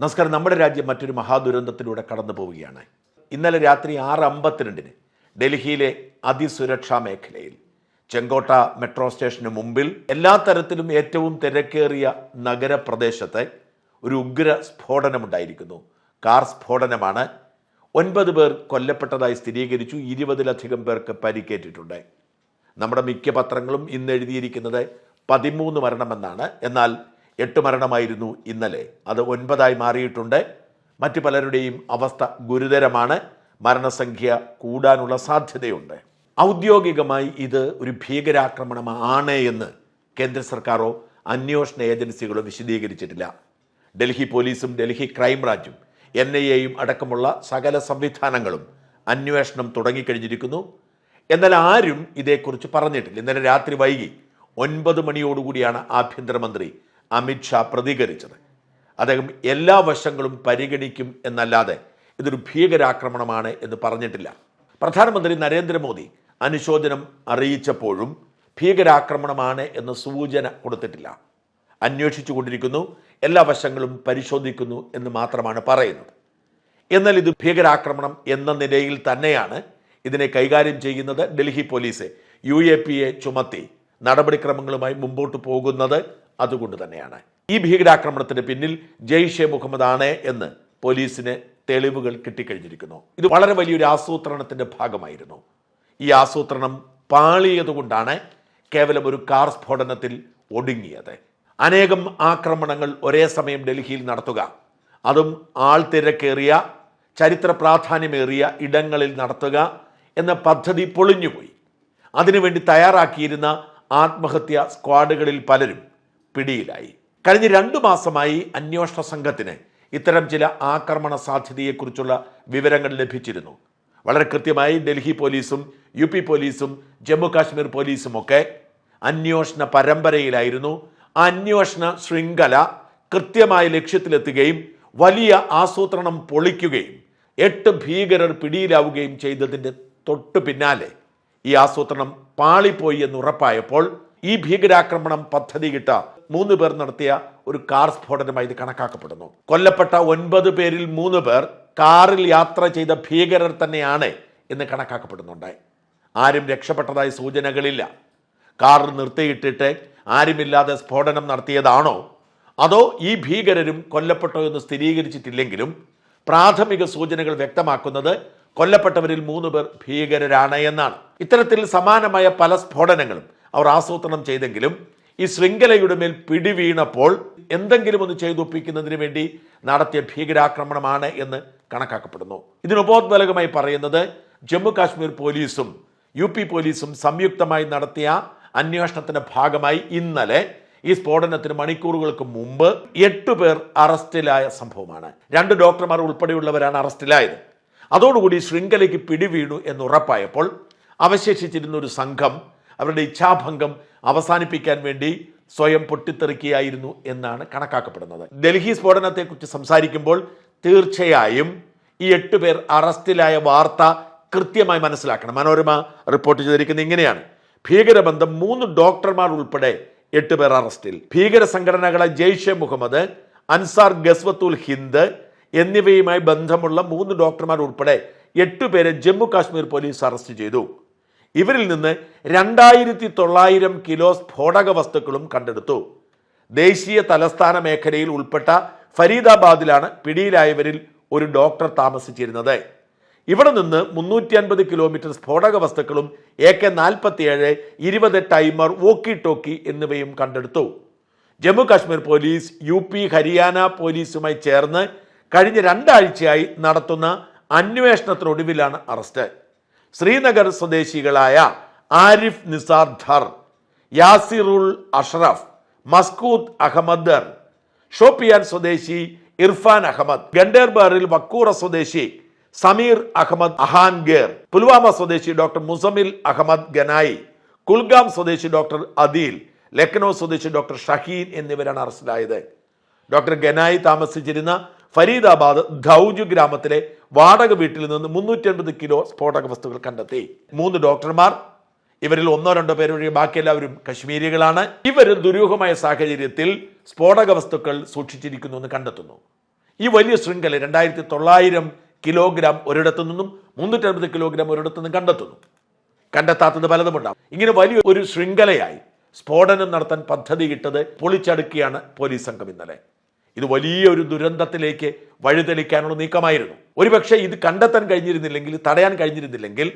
നമസ്കാരം. നമ്മുടെ രാജ്യം മറ്റൊരു മഹാദുരന്തത്തിലൂടെ കടന്നു പോവുകയാണ്. ഇന്നലെ രാത്രി ആറ് അമ്പത്തിരണ്ടിന് ഡൽഹിയിലെ അതിസുരക്ഷാ മേഖലയിൽ ചെങ്കോട്ട മെട്രോ സ്റ്റേഷന് മുമ്പിൽ എല്ലാ തരത്തിലും ഏറ്റവും തിരക്കേറിയ നഗരപ്രദേശത്തെ ഒരു ഉഗ്ര സ്ഫോടനമുണ്ടായിരിക്കുന്നു. കാർ സ്ഫോടനമാണ്. ഒൻപത് പേർ കൊല്ലപ്പെട്ടതായി സ്ഥിരീകരിച്ചു. ഇരുപതിലധികം പേർക്ക് പരിക്കേറ്റിട്ടുണ്ട്. നമ്മുടെ മിക്ക പത്രങ്ങളും ഇന്ന് എഴുതിയിരിക്കുന്നത് പതിമൂന്ന് മരണമെന്നാണ്. എന്നാൽ എട്ട് മരണമായിരുന്നു ഇന്നലെ. അത് ഒൻപതായി മാറിയിട്ടുണ്ട്. മറ്റു പലരുടെയും അവസ്ഥ ഗുരുതരമാണ്. മരണസംഖ്യ കൂടാനുള്ള സാധ്യതയുണ്ട്. ഔദ്യോഗികമായി ഇത് ഒരു ഭീകരാക്രമണമാണ് എന്ന് കേന്ദ്ര സർക്കാരോ അന്വേഷണ ഏജൻസികളോ വിശദീകരിച്ചിട്ടില്ല. ഡൽഹി പോലീസും ഡൽഹി ക്രൈംബ്രാഞ്ചും എൻ ഐ എയും അടക്കമുള്ള സകല സംവിധാനങ്ങളും അന്വേഷണം തുടങ്ങിക്കഴിഞ്ഞിരിക്കുന്നു. എന്നാൽ ആരും ഇതേക്കുറിച്ച് പറഞ്ഞിട്ടില്ല. ഇന്നലെ രാത്രി വൈകി ഒൻപത് മണിയോടുകൂടിയാണ് ആഭ്യന്തരമന്ത്രി അമിത്ഷാ പ്രതികരിച്ചത്. അദ്ദേഹം എല്ലാ വശങ്ങളും പരിഗണിക്കും എന്നല്ലാതെ ഇതൊരു ഭീകരാക്രമണമാണ് എന്ന് പറഞ്ഞിട്ടില്ല. പ്രധാനമന്ത്രി നരേന്ദ്രമോദി അനുശോചനം അറിയിച്ചപ്പോഴും ഭീകരാക്രമണമാണ് എന്ന് സൂചന കൊടുത്തിട്ടില്ല. അന്വേഷിച്ചു കൊണ്ടിരിക്കുന്നു എല്ലാ വശങ്ങളും പരിശോധിക്കുന്നു എന്ന് മാത്രമാണ് പറയുന്നത്. എന്നാൽ ഇത് ഭീകരാക്രമണം എന്ന നിലയിൽ തന്നെയാണ് ഇതിനെ കൈകാര്യം ചെയ്യുന്നത്. ഡൽഹി പോലീസ് യു എ ചുമത്തി നടപടിക്രമങ്ങളുമായി മുമ്പോട്ട് പോകുന്നത് അതുകൊണ്ട് തന്നെയാണ്. ഈ ഭീകരാക്രമണത്തിന് പിന്നിൽ ജെയ്ഷെ മുഹമ്മദ് ആണ് എന്ന് പോലീസിന് തെളിവുകൾ കിട്ടിക്കഴിഞ്ഞിരിക്കുന്നു. ഇത് വളരെ വലിയൊരു ആസൂത്രണത്തിന്റെ ഭാഗമായിരുന്നു. ഈ ആസൂത്രണം പാളിയതുകൊണ്ടാണ് കേവലം ഒരു കാർ സ്ഫോടനത്തിൽ ഒടുങ്ങിയത്. അനേകം ആക്രമണങ്ങൾ ഒരേ സമയം ഡൽഹിയിൽ നടത്തുക അതും ആൾ തിരക്കേറിയ ചരിത്ര പ്രാധാന്യമേറിയ ഇടങ്ങളിൽ നടത്തുക എന്ന പദ്ധതി പൊളിഞ്ഞുപോയി. അതിനുവേണ്ടി തയ്യാറാക്കിയിരുന്ന ആത്മഹത്യാ സ്ക്വാഡുകളിൽ പലരും പിടിയിലായി. കഴിഞ്ഞ രണ്ടു മാസമായി അന്വേഷണ സംഘത്തിന് ഇത്തരം ചില ആക്രമണ സാധ്യതയെക്കുറിച്ചുള്ള വിവരങ്ങൾ ലഭിച്ചിരുന്നു. വളരെ കൃത്യമായി ഡൽഹി പോലീസും യു പി പോലീസും ജമ്മു കാശ്മീർ പോലീസും ഒക്കെ അന്വേഷണ പരമ്പരയിലായിരുന്നു. ആ അന്വേഷണ ശൃംഖല കൃത്യമായ ലക്ഷ്യത്തിലെത്തുകയും വലിയ ആസൂത്രണം പൊളിക്കുകയും എട്ട് ഭീകരർ പിടിയിലാവുകയും ചെയ്തതിന്റെ തൊട്ടു പിന്നാലെ ഈ ആസൂത്രണം പാളിപ്പോയി എന്ന് ഉറപ്പായപ്പോൾ ഈ ഭീകരാക്രമണം പദ്ധതിയിട്ട മൂന്ന് പേർ നടത്തിയ ഒരു കാർ സ്ഫോടനമായി ഇത് കണക്കാക്കപ്പെടുന്നു. കൊല്ലപ്പെട്ട ഒൻപത് പേരിൽ മൂന്ന് പേർ കാറിൽ യാത്ര ചെയ്ത ഭീകരർ തന്നെയാണ് എന്ന് കണക്കാക്കപ്പെടുന്നുണ്ട്. ആരും രക്ഷപ്പെട്ടതായി സൂചനകളില്ല. കാർ നിർത്തിയിട്ടിട്ട് ആരുമില്ലാതെ സ്ഫോടനം നടത്തിയതാണോ? അതോ ഈ ഭീകരരും കൊല്ലപ്പെട്ടോ എന്ന് സ്ഥിരീകരിച്ചിട്ടില്ലെങ്കിലും പ്രാഥമിക സൂചനകൾ വ്യക്തമാക്കുന്നത് കൊല്ലപ്പെട്ടവരിൽ മൂന്ന് പേർ ഭീകരരാണ് എന്നാണ്. ഇത്തരത്തിൽ സമാനമായ പല സ്ഫോടനങ്ങളും അവർ ആസൂത്രണം ചെയ്തെങ്കിലും ഈ ശൃംഖലയുടെ മേൽ പിടിവീണപ്പോൾ എന്തെങ്കിലും ഒന്ന് ചെയ്തൊപ്പിക്കുന്നതിന് വേണ്ടി നടത്തിയ ഭീകരാക്രമണമാണ് എന്ന് കണക്കാക്കപ്പെടുന്നു. ഇതിനുപോദ്ബലകമായി പറയുന്നത് ജമ്മു കാശ്മീർ പോലീസും യു പി പോലീസും സംയുക്തമായി നടത്തിയ അന്വേഷണത്തിന്റെ ഭാഗമായി ഇന്നലെ ഈ സ്ഫോടനത്തിന് മണിക്കൂറുകൾക്ക് മുമ്പ് എട്ട് പേർ അറസ്റ്റിലായ സംഭവമാണ്. രണ്ട് ഡോക്ടർമാർ ഉൾപ്പെടെയുള്ളവരാണ് അറസ്റ്റിലായത്. അതോടുകൂടി ശൃംഖലയ്ക്ക് പിടിവീണു എന്ന് ഉറപ്പായപ്പോൾ അവശേഷിച്ചിരുന്ന ഒരു സംഘം അവരുടെ ഇച്ഛാഭംഗം അവസാനിപ്പിക്കാൻ വേണ്ടി സ്വയം പൊട്ടിത്തെറിക്കുകയായിരുന്നു എന്നാണ് കണക്കാക്കപ്പെടുന്നത്. ഡൽഹി സ്ഫോടനത്തെക്കുറിച്ച് സംസാരിക്കുമ്പോൾ തീർച്ചയായും ഈ എട്ട് പേർ അറസ്റ്റിലായ വാർത്ത കൃത്യമായി മനസ്സിലാക്കണം. മനോരമ റിപ്പോർട്ട് ചെയ്തിരിക്കുന്നത് ഇങ്ങനെയാണ്. ഭീകരബന്ധം മൂന്ന് ഡോക്ടർമാർ ഉൾപ്പെടെ എട്ട് പേർ അറസ്റ്റിൽ. ഭീകര സംഘടനകളെ ജെയ്ഷെ മുഹമ്മദ് അൻസാർ ഗസ്വത്തുൽ ഹിന്ദ് എന്നിവയുമായി ബന്ധമുള്ള മൂന്ന് ഡോക്ടർമാർ ഉൾപ്പെടെ എട്ടുപേരെ ജമ്മു കാശ്മീർ പോലീസ് അറസ്റ്റ് ചെയ്തു. ഇവരിൽ നിന്ന് രണ്ടായിരത്തി തൊള്ളായിരം കിലോ സ്ഫോടക വസ്തുക്കളും കണ്ടെടുത്തു. ദേശീയ തലസ്ഥാന മേഖലയിൽ ഉൾപ്പെട്ട ഫരീദാബാദിലാണ് പിടിയിലായവരിൽ ഒരു ഡോക്ടർ താമസിച്ചിരുന്നത്. ഇവിടെ നിന്ന് മുന്നൂറ്റി അൻപത് കിലോമീറ്റർ സ്ഫോടക വസ്തുക്കളും എ കെ നാൽപ്പത്തിയേഴ് ഇരുപത് ടൈമർ വോക്കി ടോക്കി എന്നിവയും കണ്ടെടുത്തു. Jammu Kashmir police U P Haryana പോലീസുമായി ചേർന്ന് കഴിഞ്ഞ രണ്ടാഴ്ചയായി നടത്തുന്ന അന്വേഷണത്തിനൊടുവിലാണ് അറസ്റ്റ്. ശ്രീനഗർ സ്വദേശികളായ ആരിഫ് നിസാർ ധർ യാസിറുൽ അഷ്റഫ് മസ്കൂദ് അഹമ്മദർ ഷോപ്പിയാൻ സ്വദേശി ഇർഫാൻ അഹമ്മദ് ഗണ്ടേർബാറിൽ വക്കൂറ സ്വദേശി സമീർ അഹമ്മദ് അഹാൻഗേർ പുൽവാമ സ്വദേശി ഡോക്ടർ മുസമിൽ അഹമ്മദ് ഗനായി കുൽഗാം സ്വദേശി ഡോക്ടർ അദീൽ ലക്നൗ സ്വദേശി ഡോക്ടർ ഷഹീൻ എന്നിവരാണ് അറസ്റ്റിലായത്. ഡോക്ടർ ഗനായി താമസിച്ചിരുന്ന ഫരീദാബാദ് ധൗജ് ഗ്രാമത്തിലെ വാടക വീട്ടിൽ നിന്ന് മുന്നൂറ്റി അൻപത് കിലോ സ്ഫോടക വസ്തുക്കൾ കണ്ടെത്തി. മൂന്ന് ഡോക്ടർമാർ ഇവരിൽ ഒന്നോ രണ്ടോ പേരൊഴികെ ബാക്കി എല്ലാവരും കശ്മീരികളാണ്. ഇവർ ദുരൂഹമായ സാഹചര്യത്തിൽ സ്ഫോടക വസ്തുക്കൾ സൂക്ഷിച്ചിരിക്കുന്നു എന്ന് കണ്ടെത്തുന്നു. ഈ വലിയ ശൃംഖല രണ്ടായിരത്തി തൊള്ളായിരം കിലോഗ്രാം ഒരിടത്തു നിന്നും മുന്നൂറ്റമ്പത് കിലോഗ്രാം ഒരിടത്തു നിന്നും കണ്ടെത്തുന്നു. കണ്ടെത്താത്തത് പലതുമുണ്ടാകും ഇങ്ങനെ വലിയ ഒരു ശൃംഖലയായി സ്ഫോടനം നടത്താൻ പദ്ധതിയിട്ടത് പൊളിച്ചടുക്കിയാണ് പോലീസ് സംഘം ഇന്നലെ. ഇത് വലിയൊരു ദുരന്തത്തിലേക്ക് വഴിതെളിക്കാനുള്ള നീക്കമായിരുന്നു. ഒരുപക്ഷെ ഇത് കണ്ടെത്താൻ കഴിഞ്ഞിരുന്നില്ലെങ്കിൽ തടയാൻ കഴിഞ്ഞിരുന്നില്ലെങ്കിൽ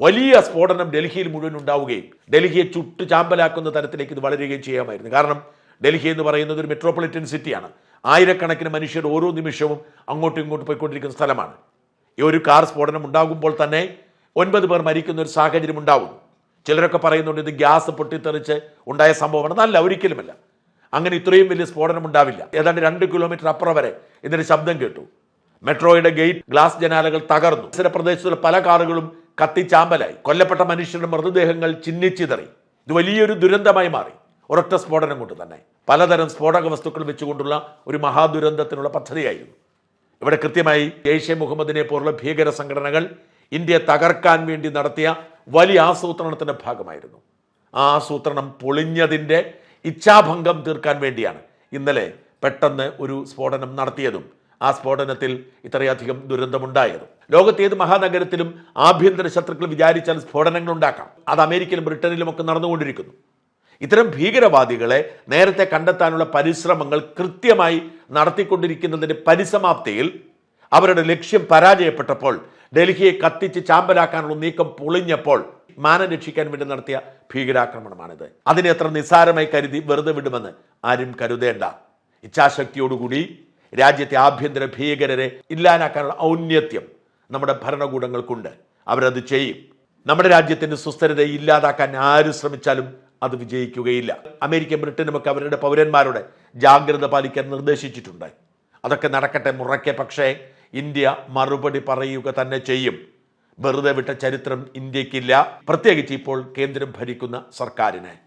വലിയ സ്ഫോടനം ഡൽഹിയിൽ മുഴുവൻ ഉണ്ടാവുകയും ഡൽഹിയെ ചുട്ടു ചാമ്പലാക്കുന്ന തരത്തിലേക്ക് ഇത് വളരുകയും ചെയ്യാമായിരുന്നു. കാരണം ഡൽഹി എന്ന് പറയുന്നത് ഒരു മെട്രോപൊളിറ്റൻ സിറ്റിയാണ് ആയിരക്കണക്കിന് മനുഷ്യർ ഓരോ നിമിഷവും അങ്ങോട്ടും ഇങ്ങോട്ടും പോയിക്കൊണ്ടിരിക്കുന്ന സ്ഥലമാണ്. ഈ ഒരു കാർ സ്ഫോടനം ഉണ്ടാകുമ്പോൾ തന്നെ ഒൻപത് പേർ മരിക്കുന്ന ഒരു സാഹചര്യം ഉണ്ടാവും ചിലരൊക്കെ പറയുന്നുണ്ട് ഇത് ഗ്യാസ് പൊട്ടിത്തെറിച്ച് ഉണ്ടായ സംഭവമാണ്. നല്ല ഒരിക്കലുമല്ല. അങ്ങനെ ഇത്രയും വലിയ സ്ഫോടനം ഉണ്ടാവില്ല. ഏതാണ്ട് രണ്ട് കിലോമീറ്റർ അപ്പുറം വരെ ഇതിന്റെ ശബ്ദം കേട്ടു. മെട്രോയുടെ ഗേറ്റ് ഗ്ലാസ് ജനാലകൾ തകർന്നു. പരിസര പ്രദേശത്തുള്ള പല കാറുകളും കത്തിച്ചാമ്പലായി. കൊല്ലപ്പെട്ട മനുഷ്യരുടെ മൃതദേഹങ്ങൾ ചിന്നിച്ചിതറി. ഇത് വലിയൊരു ദുരന്തമായി മാറി. ഒരൊറ്റ സ്ഫോടനം കൊണ്ട് തന്നെ. പലതരം സ്ഫോടക വസ്തുക്കൾ വെച്ചുകൊണ്ടുള്ള ഒരു മഹാദുരന്തത്തിനുള്ള പദ്ധതിയായിരുന്നു. ഇവിടെ കൃത്യമായി ജെയ്ഷെ മുഹമ്മദിനെ പോലുള്ള ഭീകര സംഘടനകൾ ഇന്ത്യയെ തകർക്കാൻ വേണ്ടി നടത്തിയ വലിയ ആസൂത്രണത്തിന്റെ ഭാഗമായിരുന്നു. ആ ആസൂത്രണം പൊളിഞ്ഞതിന്റെ ഇച്ഛാഭംഗം തീർക്കാൻ വേണ്ടിയാണ് ഇന്നലെ പെട്ടെന്ന് ഒരു സ്ഫോടനം നടത്തിയതും ആ സ്ഫോടനത്തിൽ ഇത്രയധികം ദുരന്തമുണ്ടായതും. ലോകത്തെ ഏത് മഹാനഗരത്തിലും ആഭ്യന്തര ശത്രുക്കൾ വിചാരിച്ചാൽ സ്ഫോടനങ്ങൾ ഉണ്ടാക്കാം അത് അമേരിക്കയിലും ബ്രിട്ടനിലും ഒക്കെ നടന്നുകൊണ്ടിരിക്കുന്നു. ഇത്തരം ഭീകരവാദികളെ നേരത്തെ കണ്ടെത്താനുള്ള പരിശ്രമങ്ങൾ കൃത്യമായി നടത്തിക്കൊണ്ടിരിക്കുന്നതിന്റെ പരിസമാപ്തിയിൽ അവരുടെ ലക്ഷ്യം പരാജയപ്പെട്ടപ്പോൾ ഡൽഹിയെ കത്തിച്ച് ചാമ്പലാക്കാനുള്ള നീക്കം പൊളിഞ്ഞപ്പോൾ മാനം രക്ഷിക്കാൻ വേണ്ടി നടത്തിയ ഭീകരാക്രമണമാണിത്. അതിനെ എത്ര നിസ്സാരമായി കരുതി വെറുതെ വിടുമെന്ന് ആരും കരുതേണ്ട. ഇച്ഛാശക്തിയോടുകൂടി രാജ്യത്തെ ആഭ്യന്തര ഭീകരരെ ഇല്ലാനാക്കാനുള്ള ഔന്നത്യം നമ്മുടെ ഭരണകൂടങ്ങൾക്കുണ്ട്. അവരത് ചെയ്യും. നമ്മുടെ രാജ്യത്തിന്റെ സുസ്ഥിരതയെ ഇല്ലാതാക്കാൻ ആര് ശ്രമിച്ചാലും അത് വിജയിക്കുകയില്ല. അമേരിക്കൻ ബ്രിട്ടനുമൊക്കെ അവരുടെ പൗരന്മാരുടെ ജാഗ്രത പാലിക്കാൻ നിർദ്ദേശിച്ചിട്ടുണ്ട്. അതൊക്കെ നടക്കട്ടെ മുറയ്ക്കെ പക്ഷേ ഇന്ത്യ മറുപടി പറയുക തന്നെ ചെയ്യും. വെറുതെ വിട്ട ചരിത്രം ഇന്ത്യക്കില്ല. പ്രത്യേകിച്ച് ഇപ്പോൾ കേന്ദ്രം ഭരിക്കുന്ന സർക്കാരിന്.